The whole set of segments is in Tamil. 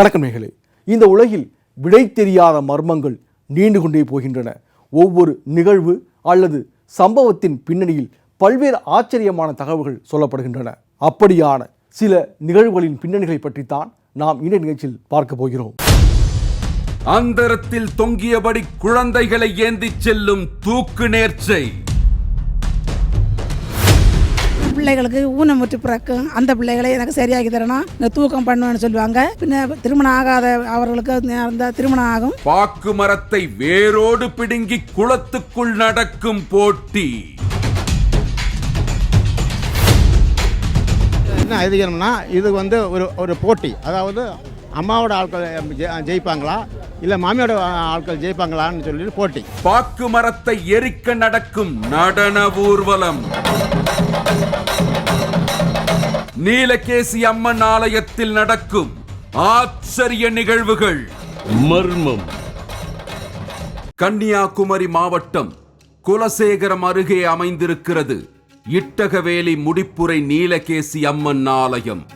வணக்கம் இந்த உலகில் விடை தெரியாத மர்மங்கள் நீண்டு கொண்டே போகின்றன. ஒவ்வொரு நிகழ்வு அல்லது சம்பவத்தின் பின்னணியில் பல்வேறு ஆச்சரியமான தகவல்கள் சொல்லப்படுகின்றன. அப்படியான சில நிகழ்வுகளின் பின்னணிகளை பற்றித்தான் நாம் இந்த நிகழ்ச்சியில் பார்க்க போகிறோம். அந்தரத்தில் தொங்கியபடி குழந்தைகளை ஏந்திச் செல்லும் தூக்கு நேர்ச்சை. பிள்ளைகளுக்கு ஊனமுற்று பிறக்கும் அந்த பிள்ளைகளை எனக்கு சரியாக்கி தரணும் இந்த தூக்கம் பண்ணுவேன்னு சொல்லுவாங்க. பின்ன திருமணம் ஆகாத அவர்களுக்கு அந்த திருமணம் ஆகும். பாக்கு மரத்தை வேரோடு பிடுங்கி குளத்துக்குள் நடக்கும் போட்டி. என்ன ஐதீகம்னா இது வந்து ஒரு ஒரு போட்டி. அதாவது அம்மாவோட ஆட்கள் ஜெயிப்பாங்களா? இல்லை மாமியோட ஆட்கள் ஜெயிப்பாங்களான்னு சொல்லி போட்டி. பாக்கு மரத்தை எரிக்க நடக்கும் நடன ஊர்வலம். நீலகேசி அம்மன் ஆலயத்தில் நடக்கும் ஆச்சரிய நிகழ்வுகள். மர்மம். கன்னியாகுமரி மாவட்டம் குலசேகரம் அருகே அமைந்திருக்கிறது இட்டகவேலி முடிப்புரை நீலகேசி அம்மன் ஆலயம்.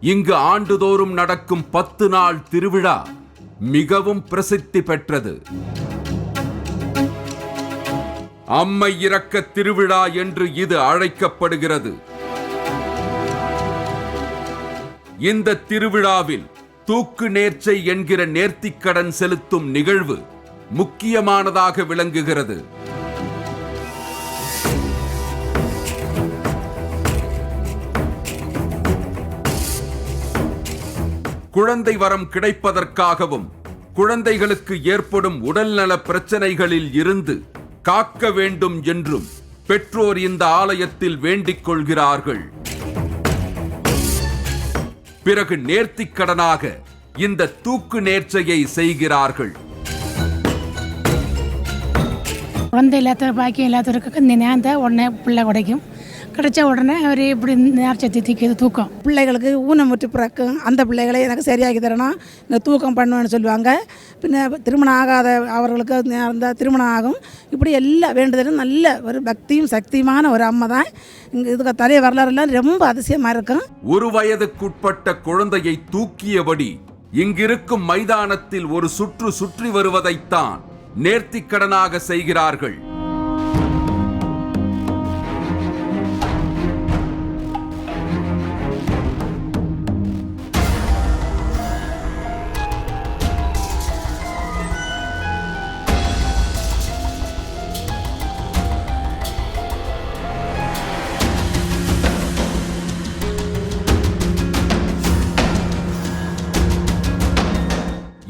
இங்கு ஆண்டுதோறும் நடக்கும் பத்து நாள் திருவிழா மிகவும் பிரசித்தி பெற்றது. அம்மை இறக்க திருவிழா என்று இது அழைக்கப்படுகிறது. இந்த திருவிழாவில் தூக்கு நேர்ச்சை என்கிற நேர்த்திக்கடன் செலுத்தும் நிகழ்வு முக்கியமானதாக விளங்குகிறது. குழந்தை வரம் கிடைப்பதற்காகவும் குழந்தைகளுக்கு ஏற்படும் உடல்நல பிரச்சனைகளில் இருந்து காக்க வேண்டும் என்றும் பெற்றோர் இந்த ஆலயத்தில் வேண்டிக் கொள்கிறார்கள். பிறகு நேர்த்திக்கடனாக இந்த தூக்கு நேர்ச்சையை செய்கிறார்கள். குழந்தை இல்லாத பாக்கியம் இல்லாதவருக்கு இந்த நேர்ந்த உடனே பிள்ளை உடைக்கும். கிடைச்ச உடனே அவர் இப்படி நேர்ச்சை தித்திக்கிறது தூக்கம். பிள்ளைகளுக்கு ஊனமுற்று பிறக்கும் அந்த பிள்ளைகளை எனக்கு சரியாக்கி தரணும். இந்த தூக்கம் பண்ணுவேன்னு சொல்லுவாங்க. பின்ன திருமணம் ஆகாத அவர்களுக்கு அந்த திருமணம் ஆகும். இப்படி எல்லா வேண்டுதலும் நல்ல ஒரு பக்தியும் சக்தியுமான ஒரு அம்மா தான். இங்கே இதுக்கு தலைய வரலாறுலாம் ரொம்ப அதிசயமாக இருக்கும். ஒரு வயதுக்குட்பட்ட குழந்தையை தூக்கியபடி இங்கிருக்கும் மைதானத்தில் ஒரு சுற்று சுற்றி வருவதைத்தான் நேர்த்திக்கடனாக செய்கிறார்கள்.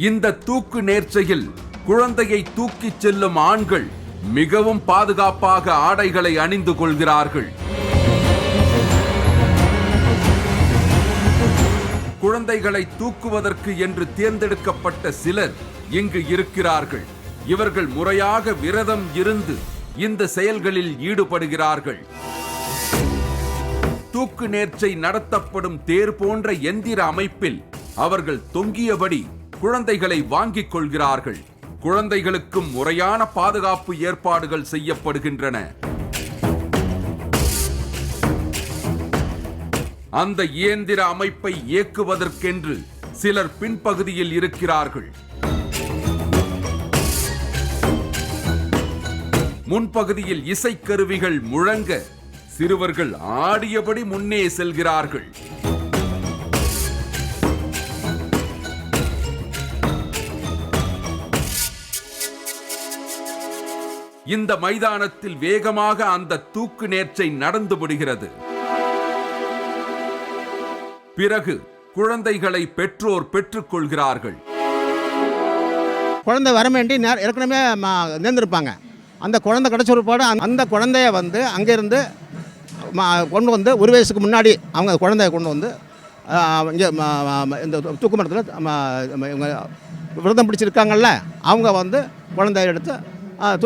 இந்த தூக்கு நேர்ச்சையில் குழந்தையை தூக்கிச் செல்லும் ஆண்கள் மிகவும் பாதுகாப்பாக ஆடைகளை அணிந்து கொள்கிறார்கள். குழந்தைகளை தூக்குவதற்கு என்று தேர்ந்தெடுக்கப்பட்ட சிலர் இங்கு இருக்கிறார்கள். இவர்கள் முறையாக விரதம் இருந்து இந்த செயல்களில் ஈடுபடுகிறார்கள். தூக்கு நேர்ச்சை நடத்தப்படும் தேர் போன்ற எந்திர அமைப்பில் அவர்கள் தொங்கியபடி குழந்தைகளை வாங்கிக் கொள்கிறார்கள். குழந்தைகளுக்கும் முறையான பாதுகாப்பு ஏற்பாடுகள் செய்யப்படுகின்றன. அந்த இயந்திர அமைப்பை இயக்குவதற்கென்று சிலர் பின்பகுதியில் இருக்கிறார்கள். முன்பகுதியில் இசைக்கருவிகள் முழங்க சிறுவர்கள் ஆடியபடி முன்னே செல்கிறார்கள். இந்த மைதானத்தில் வேகமாக அந்த தூக்கு நேர்ச்சை நடந்து விடுகிறது. பிறகு குழந்தைகளை பெற்றோர் பெற்றுக்கொள்கிறார்கள் குழந்தை வர வேண்டி நேர ஏற்கனவே நேர்ந்திருப்பாங்க. அந்த குழந்தை கிடச்ச ஒருபாடு அந்த குழந்தைய வந்து அங்கேருந்து கொண்டு வந்து ஒரு வயசுக்கு முன்னாடி அவங்க குழந்தைய கொண்டு வந்து இங்கே இந்த தூக்கு மரத்தில் இவங்க விரதம் பிடிச்சிருக்காங்கல்ல அவங்க வந்து குழந்தைய எடுத்து ஆ,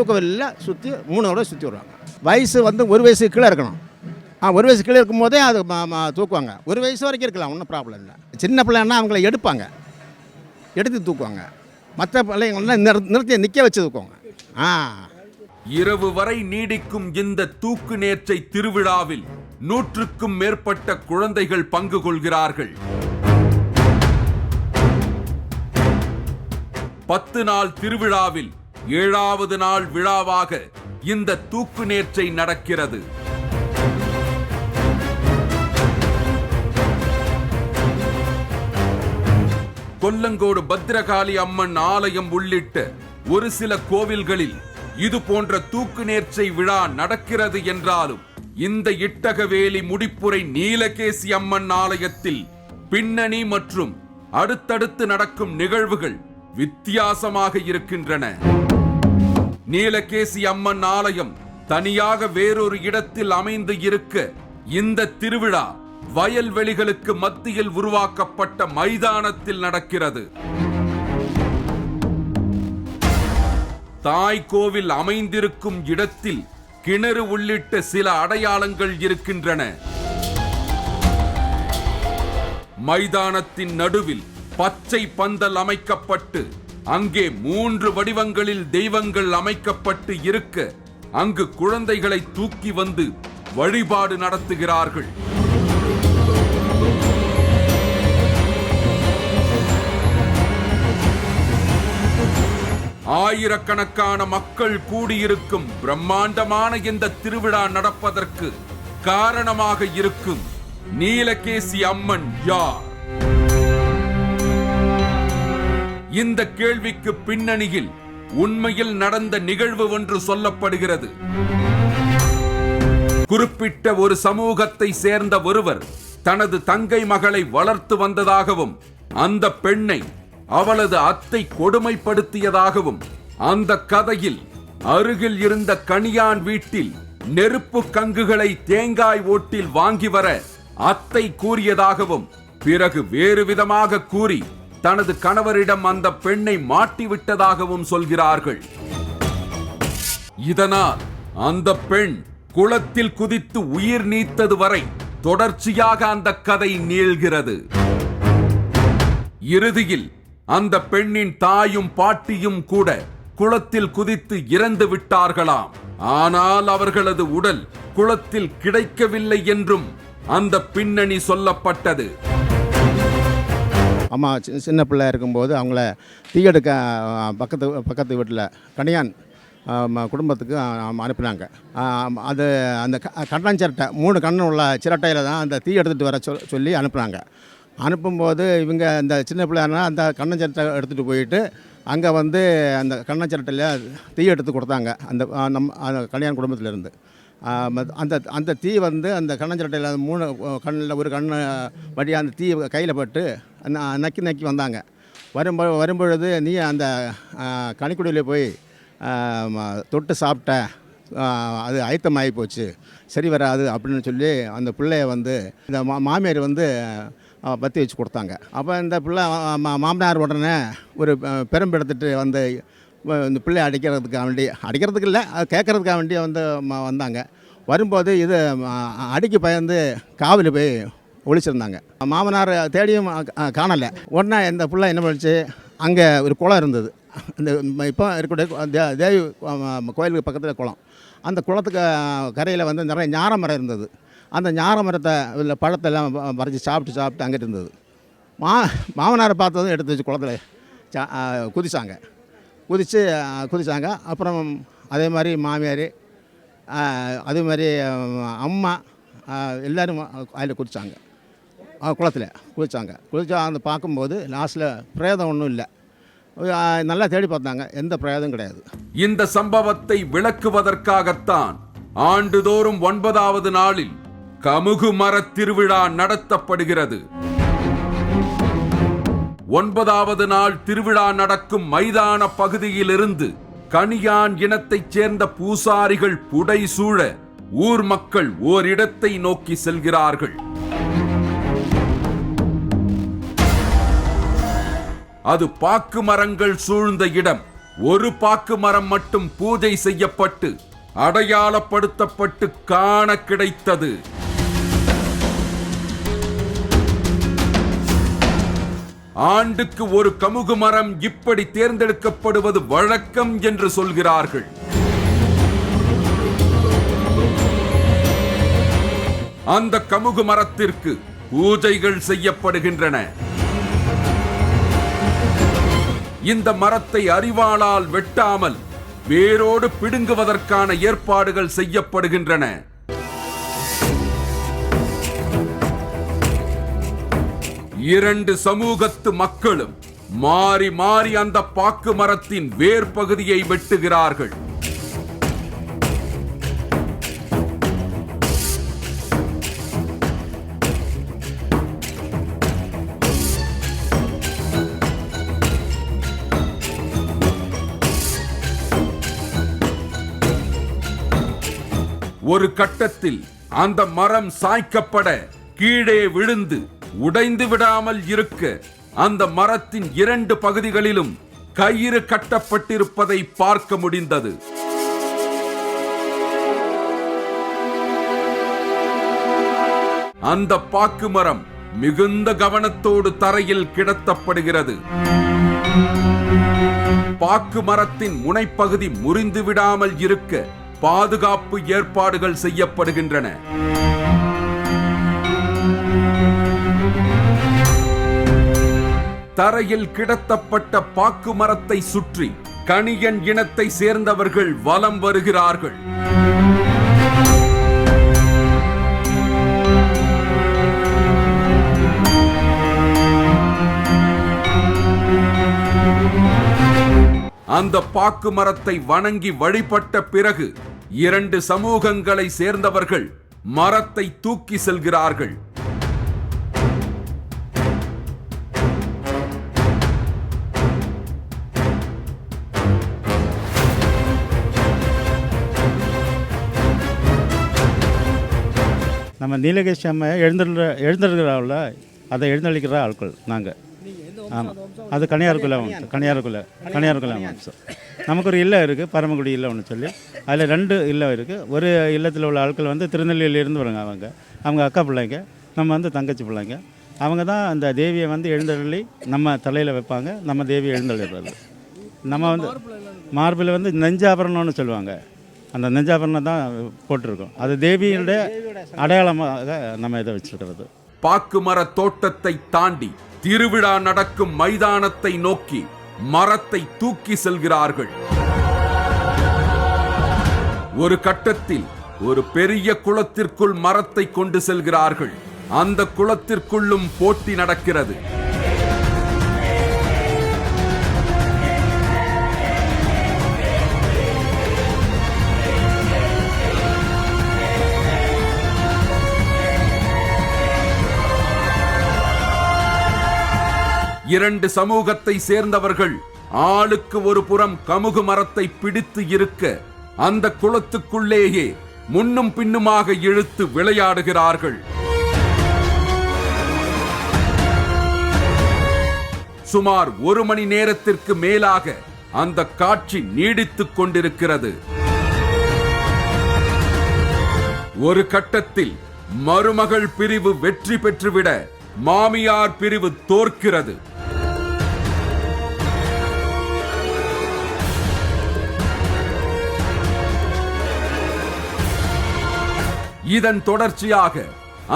சுற்றி மூணு தடவை சுற்றி வருவாங்க வயசு வந்து ஒரு வயசு கீழே இருக்கணும். ஆ ஒரு வயசு கீழே இருக்கும்போதே அது தூக்குவாங்க. ஒரு வயசு வரைக்கும் இருக்கலாம் ஒன்றும் ப்ராப்ளம் இல்லை. சின்ன பிள்ளைன்னா அவங்கள எடுப்பாங்க. எடுத்து தூக்குவாங்க. மற்ற பிள்ளைங்கள்லாம் நிறு நிறுத்தி நிற்க வச்சு தூக்குவாங்க. ஆ. இரவு வரை நீடிக்கும் இந்த தூக்கு நேர்ச்சை திருவிழாவில் நூற்றுக்கும் மேற்பட்ட குழந்தைகள் பங்கு கொள்கிறார்கள். பத்து நாள் திருவிழாவில் ஏழாவது நாள் விழாவாக இந்த தூக்கு நேர்ச்சை நடக்கிறது. கொல்லங்கோடு பத்ரகாளி அம்மன் ஆலயம் உள்ளிட்ட ஒரு சில கோவில்களில் இது போன்ற தூக்கு நேர்ச்சை விழா நடக்கிறது என்றாலும் இந்த இட்டகவேலி முடிப்புரை நீலகேசி அம்மன் ஆலயத்தில் பின்னணி மற்றும் அடுத்தடுத்து நடக்கும் நிகழ்வுகள் வித்தியாசமாக இருக்கின்றன. நீலகேசி அம்மன் ஆலயம் தனியாக வேறொரு இடத்தில் அமைந்து இருக்க இந்த திருவிழா வயல்வெளிகளுக்கு மத்தியில் உருவாக்கப்பட்ட மைதானத்தில் நடக்கிறது. தாய் கோவில் அமைந்திருக்கும் இடத்தில் கிணறு உள்ளிட்ட சில அடையாளங்கள் இருக்கின்றன. மைதானத்தின் நடுவில் பச்சை பந்தல் அமைக்கப்பட்டு அங்கே மூன்று வடிவங்களில் தெய்வங்கள் அமைக்கப்பட்டு இருக்க அங்கு குழந்தைகளை தூக்கி வந்து வழிபாடு நடத்துகிறார்கள். ஆயிரக்கணக்கான மக்கள் கூடியிருக்கும் பிரம்மாண்டமான இந்த திருவிழா நடப்பதற்கு காரணமாக இருக்கும் நீலகேசி அம்மன் யார்? இந்த கேள்விக்கு பின்னணியில் உண்மையில் நடந்த நிகழ்வு ஒன்று சொல்லப்படுகிறது. குறிப்பிட்ட ஒரு சமூகத்தை சேர்ந்த ஒருவர் தனது தங்கை மகளை வளர்த்து வந்ததாகவும் அந்த பெண்ணை அவளது அத்தை கொடுமைப்படுத்தியதாகவும் அந்த கதையில் அருகில் இருந்த கணியான் வீட்டில் நெருப்பு கங்குகளை தேங்காய் ஓட்டில் வாங்கி வர அத்தை கூறியதாகவும் பிறகு வேறு விதமாக கூறி தனது கணவரிடம் அந்த பெண்ணை மாட்டிவிட்டதாகவும் சொல்கிறார்கள். இதனால் அந்த பெண் குளத்தில் குதித்து உயிர் நீத்தது வரை தொடர்ச்சியாக அந்த கதை நீள்கிறது. இறுதியில் அந்த பெண்ணின் தாயும் பாட்டியும் கூட குளத்தில் குதித்து இறந்து விட்டார்களாம். ஆனால் அவர்களது உடல் குளத்தில் கிடைக்கவில்லை என்றும் அந்த பின்னணி சொல்லப்பட்டது. அம்மா சி- சின்ன பிள்ளை இருக்கும்போது அவங்கள தீயெடுக்க பக்கத்து பக்கத்து வீட்டில் கணியான் குடும்பத்துக்கு அனுப்பினாங்க. அது அந்த க- கண்ணாஞ்சிரட்டை மூணு கண்ணன் உள்ள சிரட்டையில் தான் அந்த தீ எடுத்துகிட்டு வர சொல் சொல்லி அனுப்புனாங்க. அனுப்பும்போது இவங்க அந்த சின்ன பிள்ளைனா அந்த கண்ணன் சிரட்டை எடுத்துகிட்டு போயிட்டு அங்கே வந்து அந்த கண்ணன் சிரட்டையில் தீ எடுத்து கொடுத்தாங்க. அந்த நம் அந்த கல்யாண குடும்பத்திலேருந்து. அந்த அந்த தீ வந்து அந்த கண்ணஞ்சிரட்டையில் மூணு கண்ணில் ஒரு கண்ணு வழியாக அந்த தீ கையில் பட்டு ந- நக்கி நக்கி வந்தாங்க. வரும்போ வரும்பொழுது நீ அந்த கனிக்குடியில் போய் தொட்டு சாப்பிட்ட அது ஆயத்தமாகி போச்சு. சரி வராது அப்படின்னு சொல்லி அந்த பிள்ளைய வந்து இந்த மா மாமியார் வந்து பற்றி வச்சு கொடுத்தாங்க. அப்போ இந்த பிள்ளை மா- மாமனார் உடனே ஒரு பெரும்பெடுத்துட்டு வந்து இந்த பிள்ளை அடிக்கிறதுக்காக வேண்டி அடிக்கிறதுக்கு இல்லை அது கேட்கறதுக்காக வேண்டி வந்து வந்தாங்க. வரும்போது இது அடிக்கு பயந்து காவல் போய் ஒழிச்சிருந்தாங்க மாமனார் தேடியும் காணலை. உடனே இந்த பிள்ளை என்ன பண்ணிச்சு? அங்கே ஒரு குளம் இருந்தது. இந்த இப்போ இருக்கக்கூடிய தேவி கோயிலுக்கு பக்கத்தில் குளம். அந்த குளத்துக்கு கரையில் வந்து நிறைய ஞார மரம் இருந்தது. அந்த ஞார மரத்தை இல்லை பழத்தெல்லாம் வரைஞ்சி பறித்து சாப்பிட்டு சாப்பிட்டு அங்கிட்டு இருந்தது. மா மாமனாரை பார்த்ததும் எடுத்து வச்சு குளத்துல சா குதிச்சாங்க. குதித்து குதித்தாங்க அப்புறம் அதே மாதிரி மாமியார் அதே மாதிரி அம்மா எல்லோரும் அதில் குதித்தாங்க குளத்தில் குளித்தாங்க குளித்தா அந்த பார்க்கும்போது லாஸ்ட்டில் பிரேதம் ஒன்றும் இல்லை. நல்லா தேடி பார்த்தாங்க. எந்த பிரேதம் கிடையாது. இந்த சம்பவத்தை விளக்குவதற்காகத்தான் ஆண்டுதோறும் ஒன்பதாவது நாளில் கமுகு மர திருவிழா நடத்தப்படுகிறது. ஒன்பதாவது நாள் திருவிழா நடக்கும் மைதான பகுதியிலிருந்து கனியான் இனத்தைச் சேர்ந்த பூசாரிகள் புடை சூழ ஊர் மக்கள் ஓரிடத்தை நோக்கி செல்கிறார்கள். அது பாக்கு மரங்கள் சூழ்ந்த இடம். ஒரு பாக்கு மரம் மட்டும் பூஜை செய்யப்பட்டு அடையாளப்படுத்தப்பட்டு காண கிடைத்தது. ஆண்டுக்கு ஒரு கமுகு மரம் இப்படி தேர்ந்தெடுக்கப்படுவது வழக்கம் என்று சொல்கிறார்கள். அந்த கமுகு மரத்திற்கு பூஜைகள் செய்யப்படுகின்றன. இந்த மரத்தை அறிவாளால் வெட்டாமல் வேரோடு பிடுங்குவதற்கான ஏற்பாடுகள் செய்யப்படுகின்றன. இரண்டு சமூகத்து மக்களும் மாறி மாறி அந்த பாக்கு மரத்தின் வேர் பகுதியை வெட்டுகிறார்கள். ஒரு கட்டத்தில் அந்த மரம் சாய்க்கப்பட கீழே விழுந்து உடைந்து விடாமல் இருக்க. அந்த மரத்தின் இரண்டு பகுதிகளிலும் கயிறு கட்டப்பட்டிருப்பதை பார்க்க முடிந்தது. அந்த பாக்கு மரம் மிகுந்த கவனத்தோடு தரையில் கிடத்தப்படுகிறது. பாக்கு மரத்தின் முனைப்பகுதி முறிந்து விடாமல் இருக்க பாதுகாப்பு ஏற்பாடுகள் செய்யப்படுகின்றன. தரையில் கிடத்தப்பட்ட பாக்கு மரத்தை சுற்றி கணியன் இனத்தை சேர்ந்தவர்கள் வலம் வருகிறார்கள். அந்த பாக்கு மரத்தை வணங்கி வழிபட்ட பிறகு இரண்டு சமூகங்களை சேர்ந்தவர்கள் மரத்தை தூக்கி செல்கிறார்கள். நம்ம நீலகேஷ் அம்மா எழுந்துள்ள எழுந்திருக்கிறாவில் அதை எழுந்தளிக்கிற ஆட்கள் நாங்கள் ஆமாம் அது கன்னியாருக்குள்ள கன்னியாருக்குள்ள கன்னியாருக்குள்ள சார் நமக்கு ஒரு இல்லம் இருக்குது பரமக்குடி இல்லம்னு சொல்லி. அதில் ரெண்டு இல்லம் இருக்குது ஒரு இல்லத்தில் உள்ள ஆட்கள் வந்து திருநெல்வேலியிலேருந்து வருங்க அவங்க. அவங்க அக்கா பிள்ளைங்க நம்ம வந்து தங்கச்சி பிள்ளைங்க. அவங்க தான் அந்த தேவியை வந்து எழுந்தருளி நம்ம தலையில் வைப்பாங்க நம்ம தேவியை எழுந்தளிடுறது நம்ம வந்து மார்பில் வந்து நெஞ்சாபரணம்னு சொல்லுவாங்க. அந்த நெஞ்சாபரணம் தான் போட்டிருக்கோம். அது தேவியோட அடையாளமாக நம்ம இதை வச்சுருக்கிறது. பாக்குமர தோட்டத்தை தாண்டி திருவிழா நடக்கும் மைதானத்தை நோக்கி மரத்தை தூக்கி செல்கிறார்கள். ஒரு கட்டத்தில் ஒரு பெரிய குளத்திற்குள் மரத்தை கொண்டு செல்கிறார்கள். அந்த குளத்திற்குள்ளும் போட்டி நடக்கிறது. இரண்டு சமூகத்தை சேர்ந்தவர்கள் ஆளுக்கு ஒரு புறம் கமுகு மரத்தை பிடித்து இருக்க அந்த குளத்துக்குள்ளேயே முன்னும் பின்னுமாக இழுத்து விளையாடுகிறார்கள். சுமார் ஒரு மணி நேரத்திற்கு மேலாக அந்த காட்சி நீடித்துக் கொண்டிருக்கிறது. ஒரு கட்டத்தில் மருமகள் பிரிவு வெற்றி பெற்றுவிட மாமியார் பிரிவு தோற்கிறது. இதன் தொடர்ச்சியாக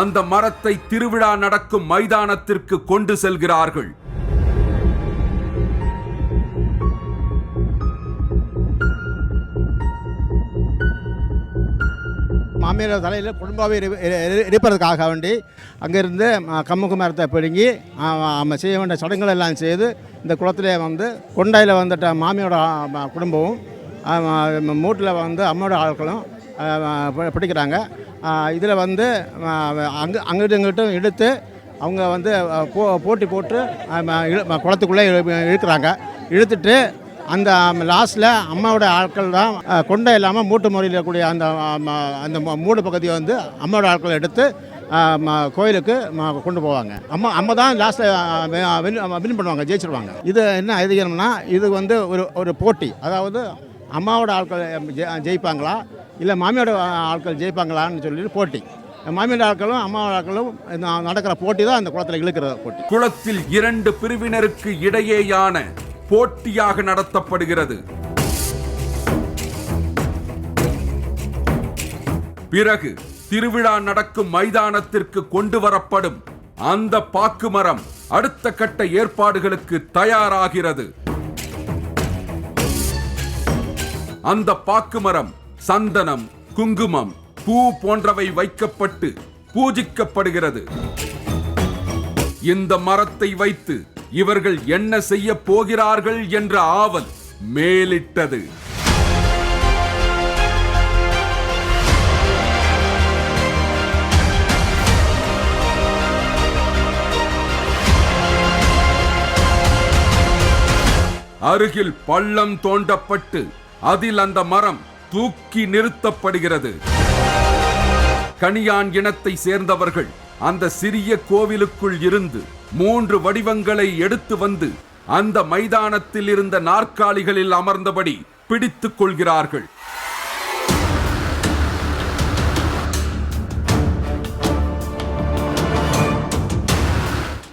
அந்த மரத்தை திருவிழா நடக்கும் மைதானத்திற்கு கொண்டு செல்கிறார்கள். மாமியார் தலையில் குடும்பாவை எரிப்பதற்காக வேண்டி அங்கேருந்து கம்முக்கு மரத்தை பிடுங்கி நம்ம செய்ய வேண்டிய சடங்குகள் எல்லாம் செய்து இந்த குளத்திலே வந்து கொண்டையில் வந்துட்ட மாமியோட குடும்பமும் மூட்டில் வந்து அம்மாவோட ஆட்களும் பிடிக்கிறாங்க. இதில் வந்து அங்கே அங்கிட்டு இங்கிட்டும் எடுத்து அவங்க வந்து போ போட்டி போட்டு இழு- குளத்துக்குள்ளே இழு- இழுக்கிறாங்க. இழுத்துட்டு அந்த லாஸ்ட்டில் அம்மாவோட ஆட்கள் தான் கொண்டை இல்லாமல் மூட்டு முறையில் இருக்கக்கூடிய அந்த அந்த மூடு பகுதியை வந்து அம்மாவோட ஆட்கள் எடுத்து கோயிலுக்கு ம- கொண்டு போவாங்க. அம்மா அம்மா தான் லாஸ்ட்டில் வின் பண்ணுவாங்க ஜெயிச்சிருவாங்க. இது என்ன ஐதீகம்னா இது வந்து ஒரு ஒரு போட்டி. அதாவது அம்மாவோட ஆட்கள் ஜெ- ஜெயிப்பாங்களா? இல்லை மாமியோட ஆட்கள் ஜெயிப்பாங்களான்னு சொல்லிட்டு போட்டி. மாமியோட ஆட்களும் அம்மாவோட ஆட்களும் நடக்கிற போட்டி தான் அந்த குளத்தில் இழுக்கிற போட்டி. குளத்தில் இரண்டு பிரிவினருக்கு இடையேயான போட்டியாக நடத்தப்படுகிறது. பிறகு திருவிழா நடக்கும் மைதானத்திற்கு கொண்டு வரப்படும் அந்த பாக்குமரம் அடுத்த கட்ட ஏற்பாடுகளுக்கு தயாராகிறது. அந்த பாக்குமரம் சந்தனம் குங்குமம் பூ போன்றவை வைக்கப்பட்டு பூஜிக்கப்படுகிறது. இந்த மரத்தை வைத்து இவர்கள் என்ன செய்ய போகிறார்கள் என்ற ஆவல் மேலிட்டது. அருகில் பள்ளம் தோண்டப்பட்டு அதில் அந்த மரம் தூக்கி நிறுத்தப்படுகிறது. கனியான் இனத்தை சேர்ந்தவர்கள் அந்த சிறிய கோவிலுக்குள் இருந்து மூன்று வடிவங்களை எடுத்து வந்து அந்த மைதானத்தில் இருந்த நாற்காலிகளில் அமர்ந்தபடி பிடித்துக் கொள்கிறார்கள்.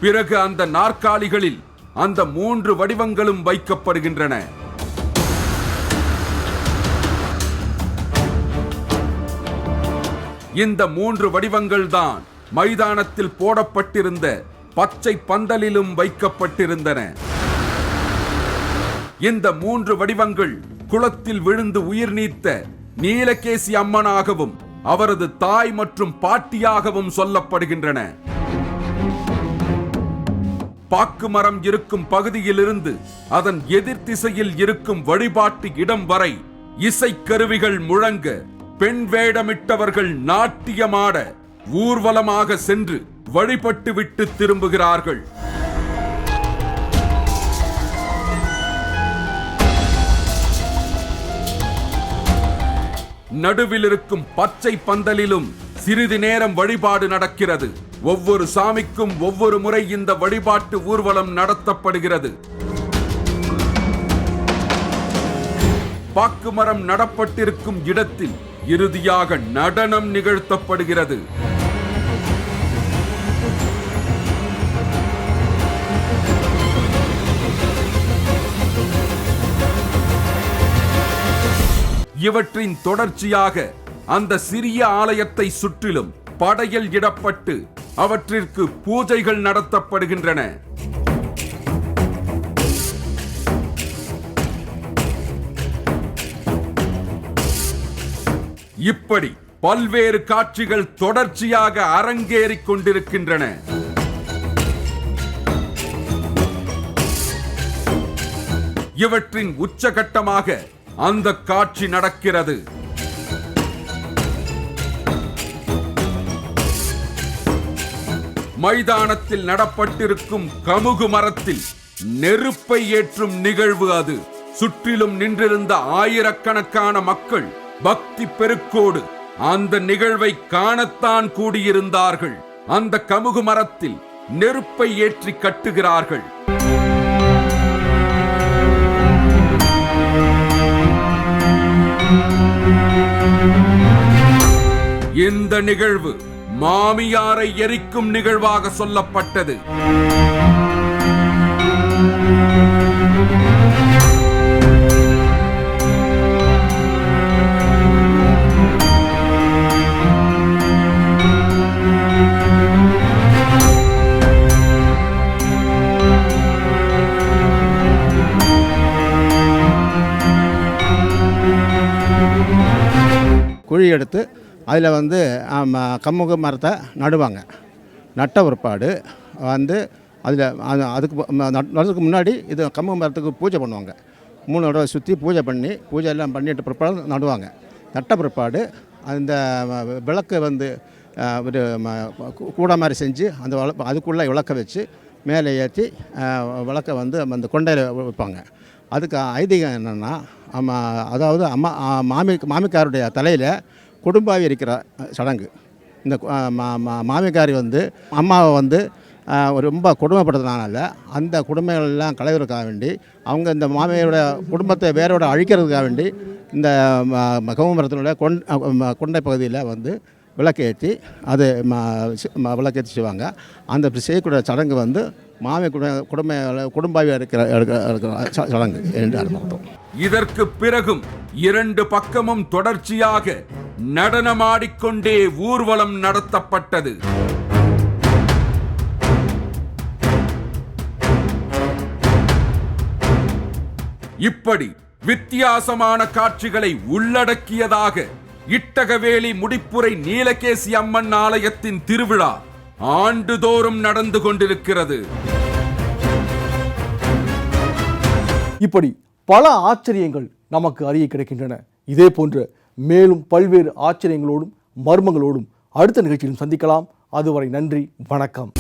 பிறகு அந்த நாற்காலிகளில் அந்த மூன்று வடிவங்களும் வைக்கப்படுகின்றன. இந்த மூன்று வடிவங்கள் தான் மைதானத்தில் போடப்பட்டிருந்த பச்சை பந்தலிலும் வைக்கப்பட்டிருந்தன. இந்த மூன்று வடிவங்கள் குளத்தில் விழுந்து உயிர் நீத்த நீலகேசி அம்மனாகவும் அவரது தாய் மற்றும் பாட்டியாகவும் சொல்லப்படுகின்றன. பாக்கு மரம் இருக்கும் பகுதியிலிருந்து அதன் எதிர்த்திசையில் இருக்கும் வழிபாட்டு இடம் வரை இசைக்கருவிகள் முழங்க பெண் வேடமிட்டவர்கள் நாட்டியமாட ஊர்வலமாக சென்று வழிபட்டு விட்டு திரும்புகிறார்கள். நடுவில் இருக்கும் பச்சை பந்தலிலும் சிறிது நேரம் வழிபாடு நடக்கிறது. ஒவ்வொரு சாமிக்கும் ஒவ்வொரு முறை இந்த வழிபாட்டு ஊர்வலம் நடத்தப்படுகிறது. பாக்குமரம் நடப்பட்டிருக்கும் இடத்தில் இறுதியாக நடனம் நிகழ்த்தப்படுகிறது. இவற்றின் தொடர்ச்சியாக அந்த சிறிய ஆலயத்தை சுற்றிலும் படையல் இடப்பட்டு அவற்றிற்கு பூஜைகள் நடத்தப்படுகின்றன. இப்படி பல்வேறு காட்சிகள் தொடர்ச்சியாக அரங்கேறிக் கொண்டிருக்கின்றன. இவற்றின் உச்சகட்டமாக அந்த காட்சி நடக்கிறது. மைதானத்தில் நடப்பட்டிருக்கும் கமுகு மரத்தில் நெருப்பை ஏற்றும் நிகழ்வு அது. சுற்றிலும் நின்றிருந்த ஆயிரக்கணக்கான மக்கள் பக்தி பெருக்கோடு அந்த நிகழ்வை காணத்தான் கூடியிருந்தார்கள். அந்த கமுகு மரத்தில் நெருப்பை ஏற்றி கட்டுகிறார்கள். இந்த நிகழ்வு மாமியாரை எரிக்கும் நிகழ்வாக சொல்லப்பட்டது. குழி எடுத்து அதில் வந்து கம்முக மரத்தை நடுவாங்க. நட்ட பிற்பாடு வந்து அதில் அதுக்கு நட்- நடுறதுக்கு முன்னாடி இது கம்முக மரத்துக்கு பூஜை பண்ணுவாங்க. மூணு தடவை சுற்றி பூஜை பண்ணி பூஜை எல்லாம் பண்ணிட்டு பிற்பாடு நடுவாங்க. நட்ட பிற்பாடு அந்த விளக்கு வந்து ஒரு கூட மாதிரி செஞ்சு அந்த வள அதுக்குள்ளே விளக்க வச்சு மேலே ஏற்றி விளக்கை வந்து அந்த கொண்டையில் வைப்பாங்க. அதுக்கு ஐதீகம் என்னென்னா அம்மா அதாவது அம்மா மாமி மாமிக்காருடைய தலையில் குடும்பாவி இருக்கிற சடங்கு. இந்த மா மாமிக்காரி வந்து அம்மாவை வந்து ரொம்ப கொடுமைப்படுத்தினால அந்த கொடுமைகள் எல்லாம் களைவதற்காக வேண்டி அவங்க இந்த மாமியோட குடும்பத்தை வேரோட அழிக்கிறதுக்காக வேண்டி இந்த கவுமரத்தினுடைய கொண் கொண்டை பகுதியில் வந்து விளக்கேற்றி அது ம விளக்கேற்றி செய்வாங்க. அந்த செய்யக்கூடிய சடங்கு வந்து மாமி குடும்ப குடும்பாவியாக இருக்கிற சடங்கு என்று அர்த்தம். இதற்கு பிறகும் இரண்டு பக்கமும் தொடர்ச்சியாக நடனமாடிக்கொண்டே ஊர்வலம் நடத்தப்பட்டது. இப்படி வித்தியாசமான காட்சிகளை உள்ளடக்கியதாக இட்டகவேலி முடிப்புரை நீலகேசி அம்மன் ஆலயத்தின் திருவிழா ஆண்டுதோறும் நடந்து கொண்டிருக்கிறது. இப்படி பல ஆச்சரியங்கள் நமக்கு அறிய கிடைக்கின்றன. இதே போன்ற மேலும் பல்வேறு ஆச்சரியங்களோடும் மர்மங்களோடும் அடுத்த நிகழ்ச்சியிலும் சந்திக்கலாம். அதுவரை நன்றி வணக்கம்.